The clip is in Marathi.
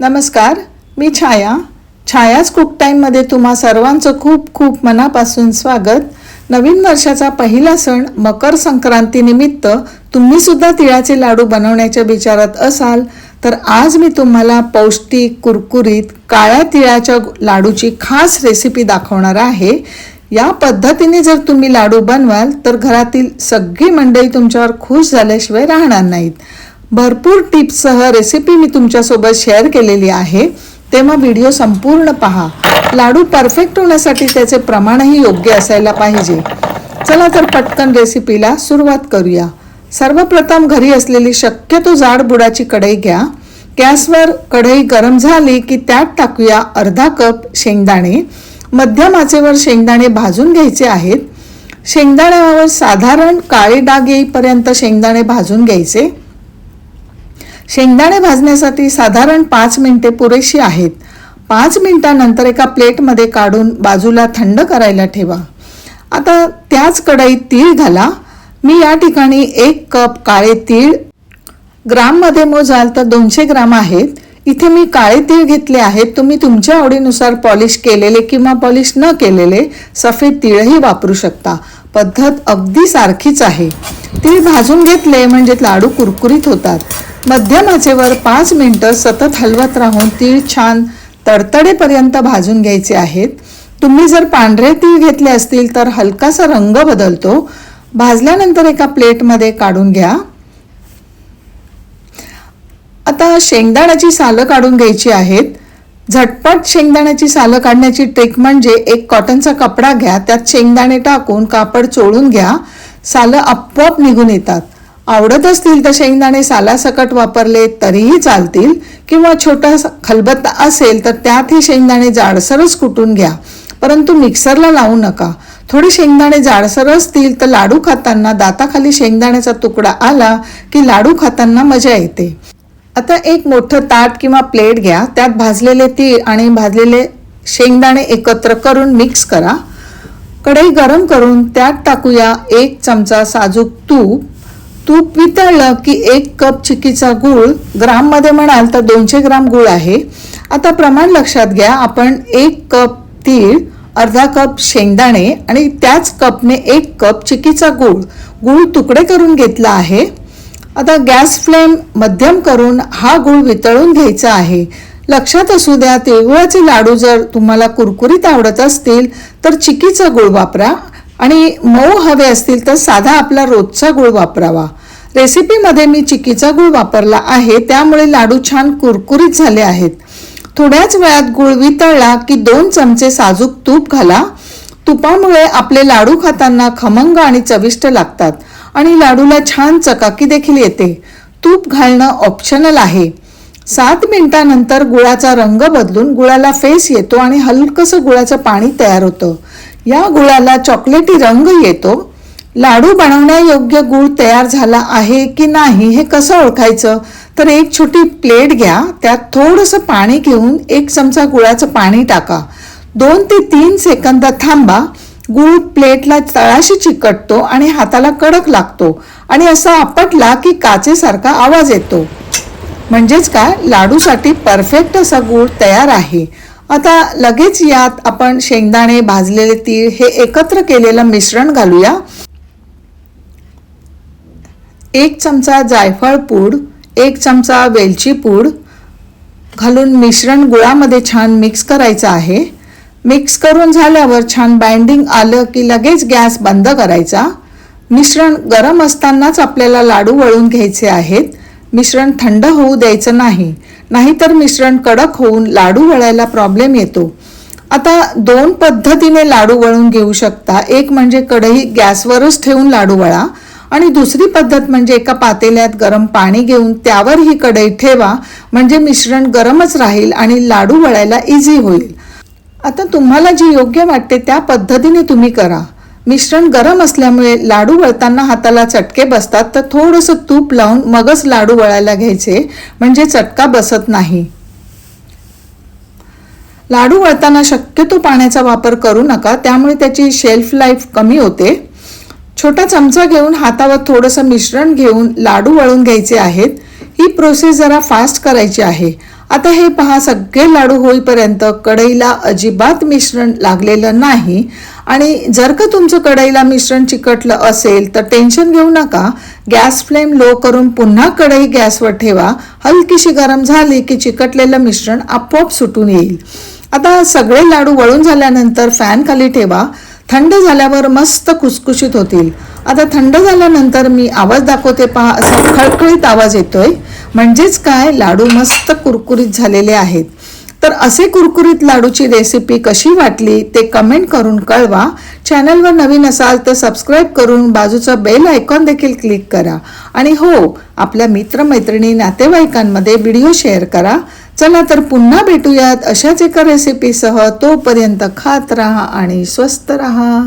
नमस्कार मी छाया. छायाच कुक टाईममध्ये तुम्हा सर्वांचं खूप खूप मनापासून स्वागत. नवीन वर्षाचा पहिला सण मकर संक्रांतीनिमित्त तुम्ही सुद्धा तिळाचे लाडू बनवण्याच्या विचारात असाल तर आज मी तुम्हाला पौष्टिक कुरकुरीत काळ्या तिळाच्या लाडूची खास रेसिपी दाखवणार आहे. या पद्धतीने जर तुम्ही लाडू बनवाल तर घरातील सगळी मंडळी तुमच्यावर खुश झाल्याशिवाय राहणार नाहीत. भरपूर टिप्ससह रेसिपी मी तुमच्यासोबत शेअर केलेली आहे. तेव्हा व्हिडिओ संपूर्ण पहा. लाडू परफेक्ट होण्यासाठी त्याचे प्रमाणही योग्य असायला पाहिजे. चला तर पटकन रेसिपीला सुरुवात करूया. सर्वप्रथम घरी असलेली शक्यतो जाड बुडाची कढई घ्या. गॅसवर कढई गरम झाली की त्यात टाकूया अर्धा कप शेंगदाणे. मध्यम आचेवर शेंगदाणे भाजून घ्यायचे आहेत. शेंगदाण्यावर साधारण काळे डाग येईपर्यंत शेंगदाणे भाजून घ्यायचे. शेंगदाणे भाजण्यासाठी साधारण पाच मिनिटे पुरेशी आहेत. पाच मिनिटानंतर एका प्लेटमध्ये काढून बाजूला थंड करायला ठेवा. आता त्याच कढईत तीळ घाला. मी या ठिकाणी एक कप काळे तीळ ग्राममध्ये मोजाल तर दोनशे ग्राम आहेत. इथे मी काळे तीळ घेतले आहेत. तुम्ही तुमच्या आवडीनुसार पॉलिश केलेले किंवा पॉलिश न केलेले सफेद तीळही वापरू शकता. पद्धत अगदी सारखीच आहे. तीळ भाजून घेतले म्हणजे लाडू कुरकुरीत होतात. मध्यम आचेवर पाच मिनटं सतत हलवत राहून तीळ छान तडतडेपर्यंत भाजून घ्यायचे आहेत. तुम्ही जर पांढरे तीळ घेतले असतील तर हलकासा रंग बदलतो. भाजल्यानंतर एका प्लेटमध्ये काढून घ्या. आता शेंगदाण्याची सालं काढून घ्यायची आहेत. झटपट शेंगदाण्याची सालं काढण्याची ट्रिक म्हणजे एक कॉटनचा कपडा घ्या त्यात शेंगदाणे टाकून कापड चोळून घ्या. सालं आपोआप निघून येतात. आवडत असतील तर शेंगदाणे सालासकट वापरले तरीही चालतील. किंवा छोटा खलबत्ता असेल तर त्यातही शेंगदाणे जाडसरच कुटून घ्या. परंतु मिक्सरला लावू नका. थोडे शेंगदाणे जाडसर असतील तर लाडू खाताना दाताखाली शेंगदाण्याचा तुकडा आला की लाडू खाताना मजा येते. आता एक मोठं ताट किंवा प्लेट घ्या. त्यात भाजलेले तीळ आणि भाजलेले शेंगदाणे एकत्र करून मिक्स करा. कढई गरम करून त्यात टाकूया एक चमचा साजूक तूप. तूप वितळलं की एक कप चिकीचा गूळ. ग्राममध्ये म्हणाल तर दोनशे ग्राम गूळ आहे. आता प्रमाण लक्षात घ्या आपण एक कप तीळ अर्धा कप शेंगदाणे आणि त्याच कपने एक कप चिकीचा गूळ. गूळ तुकडे करून घेतला आहे. आता गॅस फ्लेम मध्यम करून हा गूळ वितळून घ्यायचा आहे. लक्षात असू द्या तिळगुळाचे लाडू जर तुम्हाला कुरकुरीत आवडत असतील तर चिकीचा गूळ वापरा. आणि मऊ हवे असतील तर साधा आपला रोजचा गूळ वापरावा. रेसिपीमध्ये मी चिकीचा गूळ वापरला आहे त्यामुळे लाडू छान कुरकुरीत झाले आहेत. थोड्याच वेळात गूळ वितळला की दोन चमचे साजूक तूप घाला. तुपामुळे आपले लाडू खाताना खमंग आणि चविष्ट लागतात आणि लाडूला छान चकाकी देखील येते. तूप घालणं ऑप्शनल आहे. सात मिनिटानंतर गुळाचा रंग बदलून गुळाला फेस येतो आणि हलकंसं गुळाचं पाणी तयार होतं. या गुळाला चॉकलेटी रंग येतो. लाडू बनवण्यायोग्य गुळ तयार झाला आहे की नाही हे कसं ओळखायचं? तर एक छोटी प्लेट घ्या. त्यात थोडंसं पाणी घेऊन एक चमचा गुळाचं पाणी टाका. दोन ते तीन सेकंद थांबा. गुळ प्लेटला तळाशी चिकटतो आणि हाताला कडक लागतो आणि असा आपटला की काचेसारखा आवाज येतो. म्हणजेच काय? लाडूसाठी परफेक्ट असा गूळ तयार आहे. आता लगेच यात आपण शेंगदाणे भाजलेले तीळ हे एकत्र केलेलं मिश्रण घालूया. एक चमचा जायफळ पूड एक चमचा वेलची पूड घालून मिश्रण गुळामध्ये छान मिक्स करायचं आहे. मिक्स करून झाल्यावर छान बाइंडिंग आलं की लगेच गॅस बंद करायचा. मिश्रण गरम असतानाच आपल्याला लाडू वळून घ्यायचे आहेत. मिश्रण थंड होऊ द्यायचं नाही. नाहीतर मिश्रण कडक होऊन लाडू वळायला प्रॉब्लेम येतो. आता दोन पद्धतीने लाडू वळून घेऊ शकता. एक म्हणजे कढई गॅसवरच ठेवून लाडू वळा आणि दुसरी पद्धत म्हणजे एका पातेल्यात गरम पाणी घेऊन त्यावर ही कढई ठेवा. म्हणजे मिश्रण गरमच राहील आणि लाडू वळायला इझी होईल. आता तुम्हाला जी योग्य वाटते त्या पद्धतीने तुम्ही करा. मिश्रण गरम असल्यामुळे लाडू वळताना हाताला चटके बसतात तर थोडंसं तूप लावून मगच लाडू वळायला घ्यायचे म्हणजे चटका बसत नाही. लाडू वळताना शक्यतो पाण्याचा वापर करू नका त्यामुळे त्याची शेल्फ लाईफ कमी होते. छोटा चमचा घेऊन हातावर थोडंसं मिश्रण घेऊन लाडू वळून घ्यायचे आहेत. ही प्रोसेस जरा फास्ट करायची आहे. आता हे पहा सगळे लाडू होईपर्यंत कढईला अजिबात मिश्रण लागलेलं नाही. आणि जर का तुमचं कढईला मिश्रण चिकटलं असेल तर टेन्शन घेऊ नका. गॅस फ्लेम लो करून पुन्हा कढई गॅसवर ठेवा. हलकीशी गरम झाली की चिकटलेलं मिश्रण आपोआप सुटून येईल. आता सगळे लाडू वळून झाल्यानंतर फॅन खाली ठेवा. थंड झाल्यावर मस्त खुसखुशीत होतील. आता थंड झाल्यानंतर मी आवाज दाखवते पहा असा खळखळीत आवाज येतोय. म्हणजेच काय? लाडू मस्त कुरकुरीत झालेले आहेत. तर असे कुरकुरीत लाडूची रेसिपी कशी वाटली ते कमेंट करून कळवा. चॅनलवर नवीन असाल तर सबस्क्राईब करून बाजूचं बेल आयकॉन देखील क्लिक करा. आणि हो आपल्या मित्रमैत्रिणी नातेवाईकांमध्ये व्हिडिओ शेअर करा. चला तर पुन्हा भेटूयात अशाच एका रेसिपीसह तोपर्यंत खात राहा आणि स्वस्त राहा.